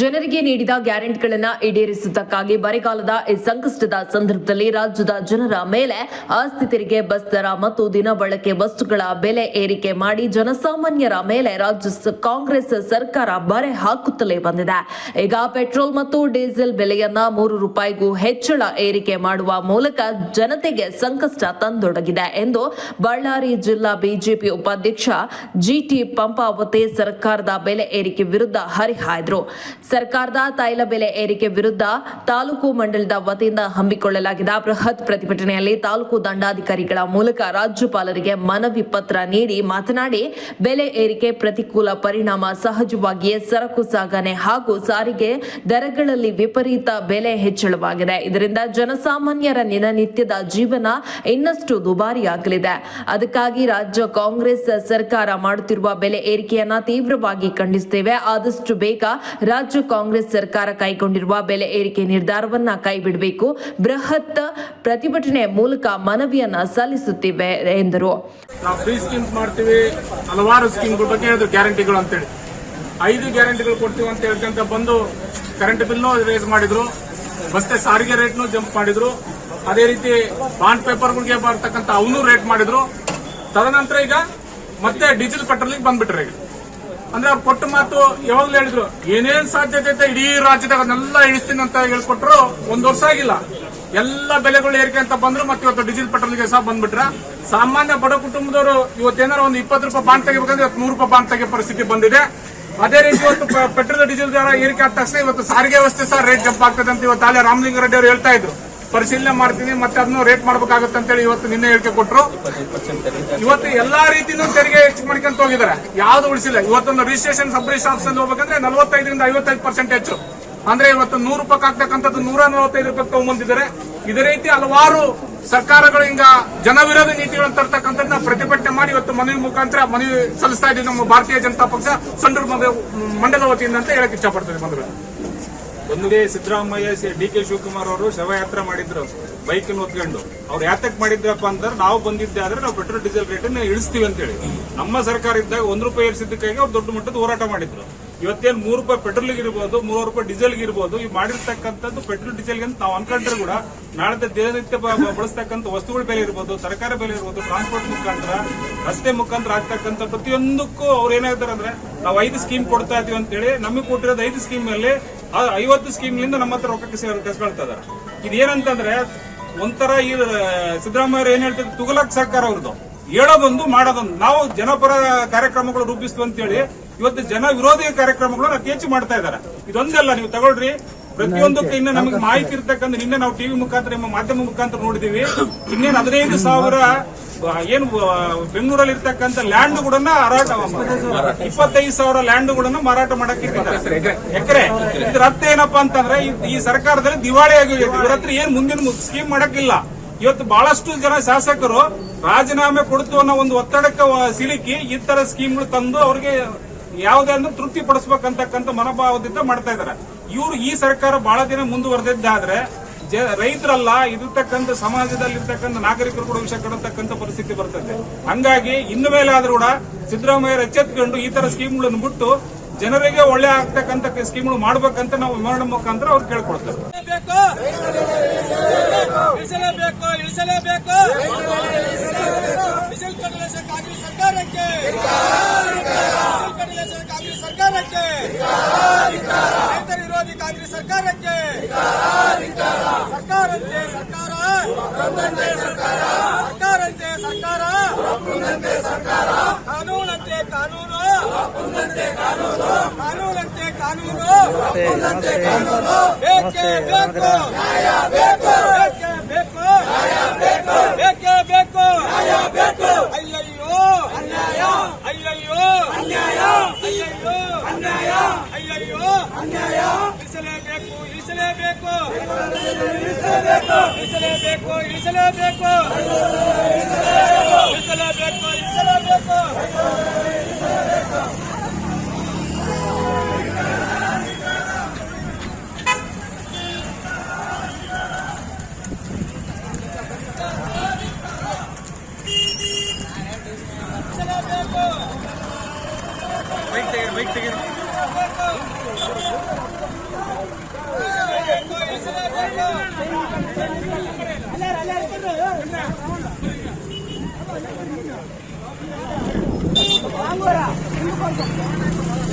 ಜನರಿಗೆ ನೀಡಿದ ಗ್ಯಾರಂಟಿಗಳನ್ನು ಈಡೇರಿಸುವುದಕ್ಕಾಗಿ ಬರಗಾಲದ ಈ ಸಂಕಷ್ಟದ ಸಂದರ್ಭದಲ್ಲಿ ರಾಜ್ಯದ ಜನರ ಮೇಲೆ ಆಸ್ತಿ ತೆರಿಗೆ, ಬಸ್ ದರ ಮತ್ತು ದಿನ ಬಳಕೆ ವಸ್ತುಗಳ ಬೆಲೆ ಏರಿಕೆ ಮಾಡಿ ಜನಸಾಮಾನ್ಯರ ಮೇಲೆ ರಾಜ್ಯ ಕಾಂಗ್ರೆಸ್ ಸರ್ಕಾರ ಬರೆ ಹಾಕುತ್ತಲೇ ಬಂದಿದೆ. ಈಗ ಪೆಟ್ರೋಲ್ ಮತ್ತು ಡೀಸೆಲ್ ಬೆಲೆಯನ್ನ ಮೂರು ರೂಪಾಯಿಗೂ ಹೆಚ್ಚಳ ಏರಿಕೆ ಮಾಡುವ ಮೂಲಕ ಜನತೆಗೆ ಸಂಕಷ್ಟ ತಂದೊಡಗಿದೆ ಎಂದು ಬಳ್ಳಾರಿ ಜಿಲ್ಲಾ ಬಿಜೆಪಿ ಉಪಾಧ್ಯಕ್ಷ ಜಿಟಿ ಪಂಪಾವತಿ ಸರ್ಕಾರದ ಬೆಲೆ ಏರಿಕೆ ವಿರುದ್ಧ ಹರಿಹಾಯ್ದರು. ಸರ್ಕಾರದ ತೈಲ ಬೆಲೆ ಏರಿಕೆ ವಿರುದ್ಧ ತಾಲೂಕು ಮಂಡಳದ ವತಿಯಿಂದ ಹಮ್ಮಿಕೊಳ್ಳಲಾಗಿದ್ದ ಬೃಹತ್ ಪ್ರತಿಭಟನೆಯಲ್ಲಿ ತಾಲೂಕು ದಂಡಾಧಿಕಾರಿಗಳ ಮೂಲಕ ರಾಜ್ಯಪಾಲರಿಗೆ ಮನವಿ ಪತ್ರ ನೀಡಿ ಮಾತನಾಡಿ, ಬೆಲೆ ಏರಿಕೆ ಪ್ರತಿಕೂಲ ಪರಿಣಾಮ ಸಹಜವಾಗಿಯೇ ಸರಕು ಸಾಗಣೆ ಹಾಗೂ ಸಾರಿಗೆ ದರಗಳಲ್ಲಿ ವಿಪರೀತ ಬೆಲೆ ಹೆಚ್ಚಳವಾಗಿದೆ. ಇದರಿಂದ ಜನಸಾಮಾನ್ಯರ ದಿನನಿತ್ಯದ ಜೀವನ ಇನ್ನಷ್ಟು ದುಬಾರಿಯಾಗಲಿದೆ. ಅದಕ್ಕಾಗಿ ರಾಜ್ಯ ಕಾಂಗ್ರೆಸ್ ಸರ್ಕಾರ ಮಾಡುತ್ತಿರುವ ಬೆಲೆ ಏರಿಕೆಯನ್ನ ತೀವ್ರವಾಗಿ ಖಂಡಿಸುತ್ತೇವೆ. ಆದಷ್ಟು ಬೇಗ ರಾಜ್ಯ ಕಾಂಗ್ರೆಸ್ ಸರ್ಕಾರ ಕೈಗೊಂಡಿರುವ ಬೆಲೆ ಏರಿಕೆ ನಿರ್ಧಾರವನ್ನ ಕೈಬಿಡಬೇಕು. ಬೃಹತ್ ಪ್ರತಿಭಟನೆ ಮೂಲಕ ಮನವಿಯನ್ನ ಸಲ್ಲಿಸುತ್ತಿವೆ ಎಂದರು. ನಾವು ಫ್ರೀ ಮಾಡ್ತೀವಿ, ಹಲವಾರು ಸ್ಕೀಮ್ಗಳ ಬಗ್ಗೆ ಅದು ಗ್ಯಾರಂಟಿಗಳು ಅಂತೇಳಿ. ಐದು ಗ್ಯಾರಂಟಿಗಳು ಕೊಡ್ತೀವಿ ಅಂತ ಹೇಳ್ಕೊಂತ ಬಂದು ಕರೆಂಟ್ ಬಿಲ್ನು ರೇಸ್ ಮಾಡಿದ್ರು ಮತ್ತೆ ಸಾರಿಗೆ ರೇಟ್ನು ಜಂಪ್ ಮಾಡಿದ್ರು. ಅದೇ ರೀತಿ ಬಾಂಡ್ ಪೇಪರ್ಗಳಿಗೆ ಬರ್ತಕ್ಕಂಥ ಅವನು ರೇಟ್ ಮಾಡಿದ್ರು. ತದನಂತರ ಈಗ ಮತ್ತೆ ಡೀಸೆಲ್ ಪೆಟ್ರೋಲಿಗೆ ಬಂದ್ಬಿಟ್ರೆ ಈಗ. ಅಂದ್ರೆ ಕೊಟ್ಟ ಮಾತು ಯಾವಾಗ್ಲೂ ಹೇಳಿದ್ರು, ಏನೇನ್ ಸಾಧ್ಯತೆ ಐತೆ ಇಡೀ ರಾಜ್ಯದಾಗ ಅದನ್ನೆಲ್ಲ ಇಳಿಸ್ತೀನಿ ಅಂತ ಹೇಳ್ಕೊಟ್ರು ಒಂದ್ ವರ್ಷ ಆಗಿಲ್ಲ. ಎಲ್ಲ ಬೆಲೆಗಳು ಏರಿಕೆ ಅಂತ ಬಂದ್ರು ಮತ್ತೆ ಇವತ್ತು ಡೀಸೆಲ್ ಪೆಟ್ರೋಲ್ಗೆ ಸಹ ಬಂದ್ಬಿಟ್ರ. ಸಾಮಾನ್ಯ ಬಡ ಕುಟುಂಬದವರು ಇವತ್ತೇನಾರು ಒಂದು ಇಪ್ಪತ್ತು ರೂಪಾಯಿ ಬಾಂಡ್ ತೆಗಿಬೇಕಂದ್ರೆ ಇವತ್ತು ನೂರು ರೂಪಾಯಿ ಬಾಂಡ್ ತೆಗಿಯೋ ಪರಿಸ್ಥಿತಿ ಬಂದಿದೆ. ಅದೇ ರೀತಿ ಇವತ್ತು ಪೆಟ್ರೋಲ್ ಡೀಸೆಲ್ ದರ ಏರಿಕೆ ಆದ ತಕ್ಷಣ ಇವತ್ತು ಸಾರಿಗೆ ವ್ಯವಸ್ಥೆ ಸಹ ರೇಟ್ ಜಂಪ್ ಆಗ್ತದೆ ಅಂತ ಇವತ್ತು ರಾಮಲಿಂಗ ರೆಡ್ಡಿ ಅವರು ಹೇಳ್ತಾ ಇದ್ರು. ಪರಿಶೀಲನೆ ಮಾಡ್ತೀನಿ, ಮತ್ತೆ ಅದನ್ನು ರೇಟ್ ಮಾಡ್ಬೇಕಾಗುತ್ತೆ ಅಂತೇಳಿ ಇವತ್ತು ನಿನ್ನೆ ಹೇಳಿಕೆ ಕೊಟ್ಟರು ಇವತ್ತು ಎಲ್ಲಾ ರೀತಿನೂ ತೆರಿಗೆ ಹೆಚ್ಚು ಮಾಡ್ಕೊಂತ ಹೋಗಿದ್ದಾರೆ. ಯಾವ್ದು ಉಳಿಸಿಲ್ಲ. ಇವತ್ತೊಂದು ರಿಜಿಸ್ಟ್ರೇಷನ್ ಸಬ್ ರಿಜಿಸ್ಟರ್ ಆಫೀಸ್ ಹೋಗ್ಬೇಕಂದ್ರೆ ನಲವತ್ತೈದರಿಂದ ಐವತ್ತೈದು ಪರ್ಸೆಂಟ್ ಹೆಚ್ಚು. ಅಂದ್ರೆ ಇವತ್ತು ನೂರು ರೂಪಾಯಿ ಆಗ್ತಕ್ಕಂಥದ್ದು ನೂರ ನಲವತ್ತೈದು ರೂಪಾಯಿ ತಗೊಂಡ್ಬಂದಿದ್ದಾರೆ. ಇದೇ ರೀತಿ ಹಲವಾರು ಸರ್ಕಾರಗಳು ಹಿಂಗ ಜನವಿರೋಧ ನೀತಿಗಳನ್ನು ತರ್ತಕ್ಕಂಥದ್ದನ್ನ ಪ್ರತಿಭಟನೆ ಮಾಡಿ ಇವತ್ತು ಮನವಿ ಮುಖಾಂತರ ಮನವಿ ಸಲ್ಲಿಸ್ತಾ ಇದ್ದೀವಿ ನಮ್ಮ ಭಾರತೀಯ ಜನತಾ ಪಕ್ಷ, ಸಂಡೂರು ಮಂಡ- ಮಂಡಲ ವತಿಯಿಂದ ಅಂತ ಹೇಳಕ್ ಇಷ್ಟಪಡ್ತೇನೆ ಬಂದ್ರೆ ಒಂದೇ ಸಿದ್ದರಾಮಯ್ಯ ಡಿ ಕೆ ಶಿವಕುಮಾರ್ ಅವರು ಶವಯಾತ್ರೆ ಮಾಡಿದ್ರು ಬೈಕ್ ಹೊತ್ಕೊಂಡು. ಅವ್ರು ಯಾತಕ್ ಮಾಡಿದ್ರಪ್ಪ ಅಂದ್ರೆ ನಾವು ಬಂದಿದ್ದೆ ಆದ್ರೆ ನಾವು ಪೆಟ್ರೋಲ್, ಡೀಸೆಲ್ ರೇಟ್ ಇಳಿಸ್ತೀವಿ ಅಂತೇಳಿ. ನಮ್ಮ ಸರ್ಕಾರ ಇದ್ದಾಗ ಒಂದ್ ರೂಪಾಯಿ ಏರಿಸಿದ್ದಕ್ಕಾಗಿ ಅವ್ರು ದೊಡ್ಡ ಮಟ್ಟದ ಹೋರಾಟ ಮಾಡಿದ್ರು. ಇವತ್ತೇನು ಮೂರು ರೂಪಾಯಿ ಪೆಟ್ರೋಲ್ಗೆ ಇರ್ಬೋದು ಮೂರು ರೂಪಾಯಿ ಡೀಸೆಲ್ಗೆ ಇರ್ಬೋದು, ಈ ಮಾಡಿರ್ತಕ್ಕಂಥದ್ದು ಪೆಟ್ರೋಲ್, ಡೀಸೆಲ್ಗೆ ಅಂತ ನಾವು ಅನ್ಕೊಂಡ್ರೆ ಕೂಡ ನಾಳೆ ದಿನನಿತ್ಯ ಬಳಸ್ತಕ್ಕಂಥ ವಸ್ತುಗಳ ಬೆಲೆ ಇರ್ಬೋದು, ತರಕಾರಿ ಬೆಲೆ ಇರ್ಬೋದು ಟ್ರಾನ್ಸ್ಪೋರ್ಟ್ ಮುಖಾಂತರ, ರಸ್ತೆ ಮುಖಾಂತರ ಆಗ್ತಕ್ಕಂಥ ಪ್ರತಿಯೊಂದಕ್ಕೂ ಅವ್ರು ಏನಾಗ್ತಾರೆ ಅಂದ್ರೆ ನಾವು ಐದು ಸ್ಕೀಮ್ ಕೊಡ್ತಾ ಇದೀವಿ ಅಂತೇಳಿ ನಮಗೆ ಕೊಟ್ಟಿರೋದು ಐದು ಸ್ಕೀಮ್ ಅಲ್ಲಿ ಆ ಐವತ್ತು ಸ್ಕೀಮ್ಲಿಂದ ನಮ್ಮ ಹತ್ರ ರೊಕ್ಕ ಕಸ್ಕೊಳ್ತಾ ಇದಾರೆ. ಇದೇನಂತಂದ್ರೆ ಒಂಥರ ಈ ಸಿದ್ದರಾಮಯ್ಯ ಏನ್ ಹೇಳ್ತಿದ್ರು? ತುಗಲಕ್ ಸರ್ಕಾರ ಅವ್ರದ್ದು ಹೇಳೋದೊಂದು, ಮಾಡೋದೊಂದು. ನಾವು ಜನಪರ ಕಾರ್ಯಕ್ರಮಗಳು ರೂಪಿಸ್ತು ಅಂತೇಳಿ, ಇವತ್ತು ಜನ ವಿರೋಧಿ ಕಾರ್ಯಕ್ರಮಗಳನ್ನ ಅತಿ ಹೆಚ್ಚು ಮಾಡ್ತಾ ಇದ್ದಾರೆ ಇದೊಂದೆಲ್ಲ ನೀವು ತಗೊಳ್ರಿ. ಪ್ರತಿಯೊಂದಕ್ಕೂ ಇನ್ನ ನಮಗೆ ಮಾಹಿತಿ ಇರ್ತಕ್ಕಂಥ, ನಿನ್ನೆ ನಾವು ಟಿವಿ ಮುಖಾಂತರ, ನಿಮ್ಮ ಮಾಧ್ಯಮ ಮುಖಾಂತರ ನೋಡಿದೀವಿ. ಇನ್ನೇನು ಹದಿನೈದು ಸಾವಿರ ಏನು ಬೆಂಗಳೂರಲ್ಲಿ ಇರ್ತಕ್ಕಂಥ ಲ್ಯಾಂಡ್ ಕೂಡ ಮಾರಾಟ ಇಪ್ಪತ್ತೈದು ಸಾವಿರ ಲ್ಯಾಂಡ್ ಗಳನ್ನ ಮಾರಾಟ ಮಾಡಕ್ಕೆ ಎಕರೆ. ಇದ್ರ ಅರ್ಥ ಏನಪ್ಪಾ ಅಂತಂದ್ರೆ ಈ- ಸರ್ಕಾರದಲ್ಲಿ ದಿವಾಳಿ ಆಗಿದೆ. ಇವ್ರ ಹತ್ರ ಏನ್ ಮುಂದಿನ ಸ್ಕೀಮ್ ಮಾಡಕ್ಕಿಲ್ಲ. ಇವತ್ತು ಬಹಳಷ್ಟು ಜನ ಶಾಸಕರು ರಾಜೀನಾಮೆ ಕೊಡ್ತು ಅನ್ನೋ ಒಂದು ಒತ್ತಡಕ್ಕೆ ಸಿಲುಕಿ ಈ ತರ ಸ್ಕೀಮ್ಗಳು ತಂದು ಅವ್ರಿಗೆ ಯಾವುದೇ ಅಂದ್ರೆ ತೃಪ್ತಿ ಪಡಿಸ್ಬೇಕಂತಕ್ಕಂಥ ಮನೋಭಾವದಿಂದ ಮಾಡ್ತಾ ಇದಾರೆ ಇವರು ಈ ಸರ್ಕಾರ ಬಹಳ ದಿನ ಮುಂದುವರೆದಿದ್ದಾದ್ರೆ ಜ- ರೈತರಲ್ಲ ಇರತಕ್ಕಂಥ ಸಮಾಜದಲ್ಲಿ ಇರ್ತಕ್ಕಂಥ ನಾಗರಿಕರು ಕೂಡ ವಿಷಯ ಕಡತಕ್ಕಂಥ ಪರಿಸ್ಥಿತಿ ಬರ್ತದೆ. ಹಂಗಾಗಿ ಇನ್ನು ಮೇಲೆ ಆದ್ರೂ ಕೂಡ ಸಿದ್ದರಾಮಯ್ಯ ಎಚ್ಚೆತ್ಕೊಂಡು ಈ ತರ ಸ್ಕೀಮ್ಗಳನ್ನು ಬಿಟ್ಟು ಜನರಿಗೆ ಒಳ್ಳೆ ಆಗ್ತಕ್ಕಂಥ ಸ್ಕೀಮ್ಗಳು ಮಾಡ್ಬೇಕಂತ ನಾವು ವಿಮಾನ ಮುಖಾಂತರ ಅವ್ರು ಕಾಂಗ್ರೆಸ್ ಸರ್ಕಾರಕ್ಕೆ ಡೀಸೆಲ್ ಫೆಡರೇಷನ್ ಕಾಂಗ್ರೆಸ್ ಸರ್ಕಾರಕ್ಕೆ ರೈತರ ವಿರೋಧಿ ಕಾಂಗ್ರೆಸ್ ಸರ್ಕಾರಕ್ಕೆ ಸರ್ಕಾರಂತೆ ಸರ್ಕಾರ ಸರ್ಕಾರಂತೆ ಸರ್ಕಾರ. ಕಾನೂನಂತೆ ಕಾನೂನು. ಕಾನೂನಂತೆ ಕಾನೂನು. ಬೇಕೇ ಬೇಕು. ಬೇಕೇ ಬೇಕು. ಬೇಕೇ ಬೇಕು. ಅಯ್ಯಯ್ಯೋ. ಅಯ್ಯಯ್ಯೋ. ಅಯ್ಯಯ್ಯೋ. ಅಯ್ಯಯ್ಯೋ. ಇಳಿಸಲೇಬೇಕು ಇಳಿಸಲೇಬೇಕು. ಇಳಿಸಲೇಬೇಕು ಇಳಿಸಲೇಬೇಕು ಇಳಿಸಲೇಬೇಕು ಇಳಿಸಲೇಬೇಕು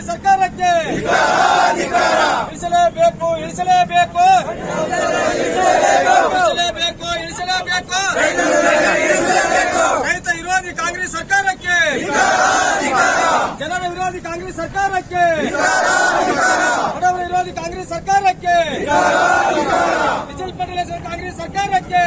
ಕಾಂಗ್ರೆಸ್ ಸರ್ಕಾರಕ್ಕೆ. ಇಳಿಸಲೇಬೇಕು ಇಳಿಸಲೇಬೇಕು. ಇಳಿಸಲೇಬೇಕು ಇಳಿಸಲೇಬೇಕು. ರೈತ ವಿರೋಧಿ ಕಾಂಗ್ರೆಸ್ ಸರ್ಕಾರಕ್ಕೆ. ಜನರ ವಿರೋಧಿ ಕಾಂಗ್ರೆಸ್ ಸರ್ಕಾರಕ್ಕೆ. ಬಡವರ ವಿರೋಧಿ ಕಾಂಗ್ರೆಸ್ ಸರ್ಕಾರಕ್ಕೆ. ಡೀಸೆಲ್ ಪಟೇಲ್ ಕಾಂಗ್ರೆಸ್ ಸರ್ಕಾರಕ್ಕೆ.